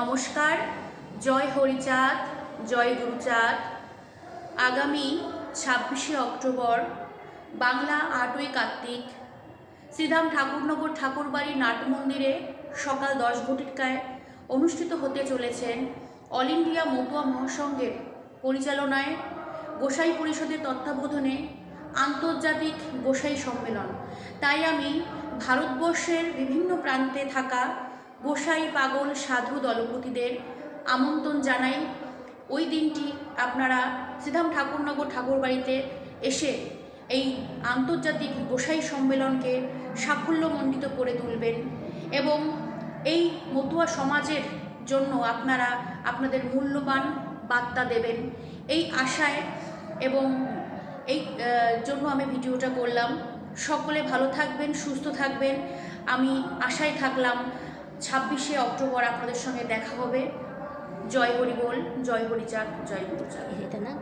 নমস্কার, জয় হরিচাঁদ, জয় গুরুচাঁদ। আগামী ছাব্বিশে অক্টোবর বাংলা আটই কার্তিক। শ্রীধাম ঠাকুরনগর ঠাকুরবাড়ি নাট মন্দিরে সকাল দশ ঘটিকায় অনুষ্ঠিত হতে চলেছেন অল ইন্ডিয়া মতুয়া মহাসংঘের পরিচালনায় গোসাই পরিষদের তত্ত্বাবধানে আন্তর্জাতিক গোসাই সম্মেলন। তাই আমি ভারতবর্ষের বিভিন্ন প্রান্তে থাকা গোসাই পাগল সাধু দলপতিদের আমন্ত্রণ জানাই। ওই দিনটি আপনারা শ্রীধাম ঠাকুরনগর ঠাকুরবাড়িতে এসে এই আন্তর্জাতিক গোসাই সম্মেলনকে সাফল্যমণ্ডিত করে তুলবেন এবং এই মতুয়া সমাজের জন্য আপনারা আপনাদের মূল্যবান বার্তা দেবেন। এই আশায় এবং এই জন্য আমি ভিডিওটা করলাম। সকলে ভালো থাকবেন, সুস্থ থাকবেন। আমি আশায় থাকলাম ছাব্বিশে অক্টোবর আপনাদের সঙ্গে দেখা হবে। জয় হরি বল জয় হরিচাঁদ জয় গুরুচাঁদ না?